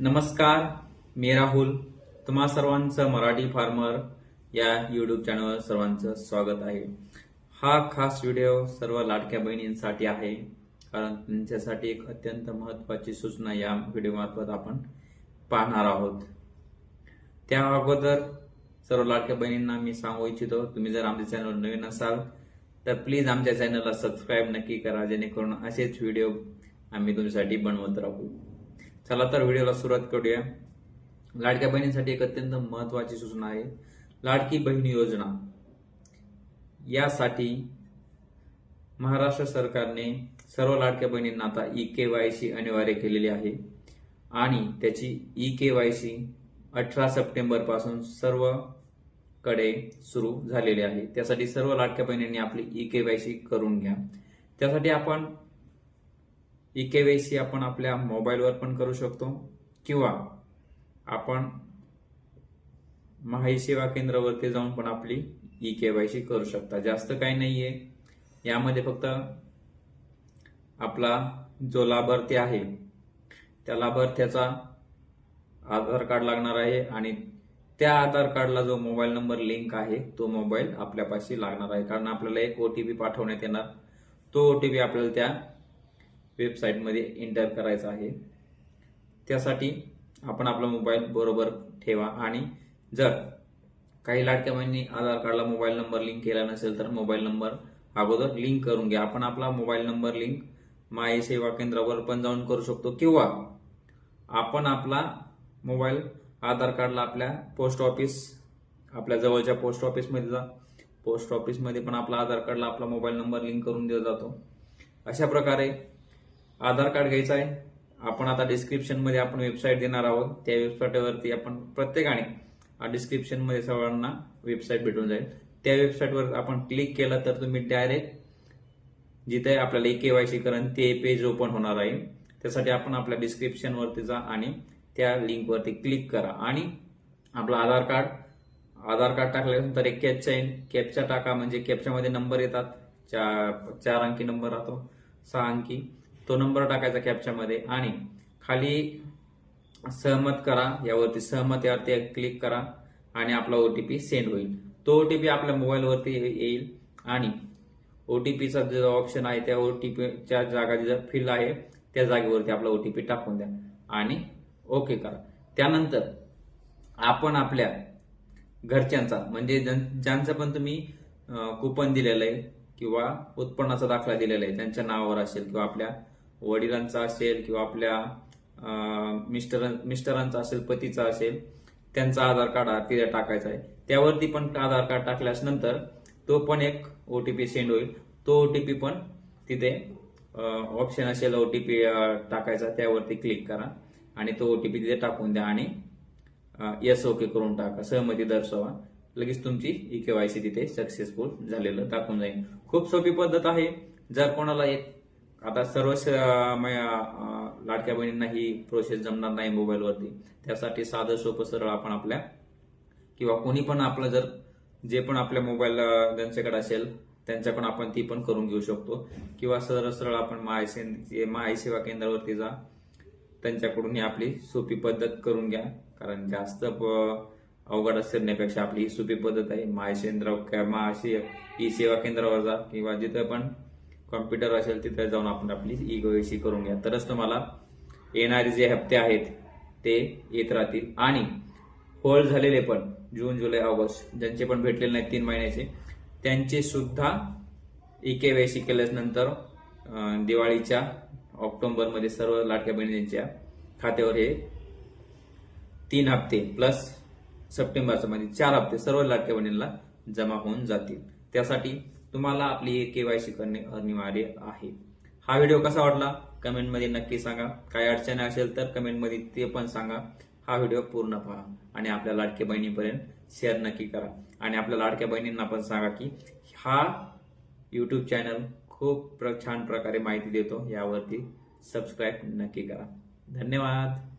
नमस्कार मी राहुल. तुम्हा सर्वांचं मराठी फार्मर या युट्यूब चॅनलवर सर्वांचं स्वागत आहे. हा खास व्हिडिओ सर्व लाडक्या बहिणींसाठी आहे कारण त्यांच्यासाठी एक अत्यंत महत्वाची सूचना या व्हिडिओमार्फत आपण पाहणार आहोत. त्या अगोदर सर्व लाडक्या बहिणींना मी सांगू इच्छितो तुम्ही जर आमच्या चॅनलवर नवीन असाल तर प्लीज आमच्या चॅनलला सबस्क्राईब नक्की करा जेणेकरून असेच व्हिडिओ आम्ही तुमच्यासाठी बनवत राहू. चला तर व्हिडिओला सुरुवात करूया. लाडक्या बहिणींसाठी एक अत्यंत महत्वाची सूचना आहे. लाडकी बहीण योजना. यासाठी महाराष्ट्र सरकारने सर्व लाडक्या बहिणींना आता ई के वाय सी अनिवार्य केलेली आहे. आणि त्याची ई के वाय सी अठरा सप्टेंबरपासून सर्वकडे सुरू झालेली आहे. त्यासाठी सर्व लाडक्या बहिणींनी आपली ई के वाय सी करून घ्या. त्यासाठी आपण ई के वाय सी आपण आपल्या मोबाईलवर पण करू शकतो. किंवा आपण महाई सेवा केंद्रावरती जाऊन पण आपली ई के वाय सी करू शकता. जास्त काही नाहीये. यामध्ये फक्त आपला जो लाभार्थी आहे त्या लाभार्थ्याचा आधार कार्ड लागणार आहे आणि त्या आधार कार्डला जो मोबाईल नंबर लिंक आहे तो मोबाईल आपल्यापाशी लागणार आहे. कारण आपल्याला एक ओटीपी पाठवण्यात येणार. तो ओटीपी आपल्याला त्या वेबसाईटमध्ये एंटर करायचा आहे. त्यासाठी आपण आपला मोबाईल बरोबर ठेवा आणि जर काही लाडक्या बहिणी आधार कार्डला मोबाईल नंबर लिंक केला नसेल तर मोबाईल नंबर अगोदर लिंक करून घ्या. आपण आपला मोबाईल नंबर लिंक माय सेवा केंद्रावर पण जाऊन करू शकतो किंवा आपण आपला मोबाईल आधार कार्डला आपल्या पोस्ट ऑफिस आपल्या जवळच्या पोस्ट ऑफिसमध्ये जा. पोस्ट ऑफिसमध्ये पण आपला आधार कार्डला आपला मोबाईल नंबर लिंक करून दिला जातो. अशा प्रकारे आधार कार्ड घ्यायचं आहे. आपण आता डिस्क्रिप्शनमध्ये आपण वेबसाईट देणार आहोत. त्या वेबसाईटवरती आपण प्रत्येकाने डिस्क्रिप्शनमध्ये सगळ्यांना सर्वांना वेबसाईट भेटून जाईल. त्या वेबसाईटवर आपण क्लिक केलं तर तुम्ही डायरेक्ट जिथे आपल्याला के वाय सी करण ते पेज ओपन होणार आहे. त्यासाठी आपण आपल्या डिस्क्रिप्शनवरती जा आणि त्या लिंकवरती क्लिक करा. आणि आपलं आधार कार्ड आधार कार्ड टाकल्यानंतर एक कॅपचा येईल. कॅपचा टाका म्हणजे कॅपच्यामध्ये नंबर येतात. चार चार अंकी नंबर राहतो. सहा अंकी. तो नंबर टाकायचा कॅप्च्यामध्ये आणि खाली सहमत करा. यावरती सहमत यावरती क्लिक करा आणि आपला ओटीपी सेंड होईल. तो ओटीपी आपल्या मोबाईलवरती येईल आणि ओटीपीचा जो ऑप्शन आहे त्या ओटीपीच्या जागा जे फिल आहे त्या जागेवरती आपला ओटीपी टाकून द्या आणि ओके करा. त्यानंतर आपण आपल्या घरच्यांचा म्हणजे ज्यां- ज्यांचं पण तुम्ही कुपन दिलेलं आहे किंवा उत्पन्नाचा दाखला दिलेला आहे त्यांच्या नावावर असेल किंवा आपल्या वडिलांचा असेल किंवा आपल्या मिस्टर मिस्टरांचा असेल पतीचा असेल त्यांचा आधार कार्ड तिथे टाकायचा आहे. त्यावरती पण आधार कार्ड टाकल्यास नंतर तो पण एक ओटीपी सेंड होईल. तो ओटीपी पण तिथे ऑप्शन असेल ओटीपी टाकायचा. त्यावरती क्लिक करा आणि तो ओटीपी तिथे टाकून द्या आणि येस ओके करून टाका. सहमती दर्शवा. लगेच तुमची ई केवायसी तिथे सक्सेसफुल झालेलं दाखवून जाईल. खूप सोपी पद्धत आहे. जर कोणाला एक आता सर्व लाडक्या बहिणींना ही प्रोसेस जमणार नाही मोबाईलवरती त्यासाठी साधं सोपं सरळ आपण आपल्या किंवा कोणी पण आपलं जर जे पण आपल्या मोबाईल ज्यांच्याकडे असेल त्यांच्याकडून आपण ती पण करून घेऊ शकतो. किंवा सरळ सरळ आपण महाई महाई सेवा केंद्रावरती जा त्यांच्याकडून ही आपली सोपी पद्धत करून घ्या. कारण जास्त अवघड असण्यापेक्षा आपली ही सोपी पद्धत आहे. महासेंद्र महाशी ई सेवा केंद्रावर जा किंवा जिथं पण कॉम्प्युटर असेल तिथे जाऊन आपण आपली ई गोयसी करून घ्या. तरच तुम्हाला येणारे जे हप्ते आहेत ते येत राहतील. आणि होल्ड झालेले पण जून जुलै ऑगस्ट ज्यांचे पण भेटलेले नाहीत तीन महिन्याचे त्यांचे सुद्धा ई के वाय सी केल्यानंतर दिवाळीच्या ऑक्टोबरमध्ये सर्व लाडक्या बहिणींच्या खात्यावर हे तीन हप्ते प्लस सप्टेंबरचा म्हणजे चार हप्ते सर्व लाडक्या बहिणींना जमा होऊन जातील. त्यासाठी तुम्हाला आपली केवायसी करणे अनिवार्य आहे. हा व्हिडिओ कसा वाटला? कमेंटमध्ये नक्की सांगा. काही अडचणी असेल तर कमेंटमध्ये ते पण सांगा. हा व्हिडिओ पूर्ण पहा आणि आपल्या लाडक्या बहिणीपर्यंत शेअर नक्की करा. आणि आपल्या लाडक्या बहिणींना पण सांगा की हा यूट्यूब चॅनल खूप प्र- छान प्रकारे माहिती देतो. यावरती सबस्क्राईब नक्की करा. धन्यवाद.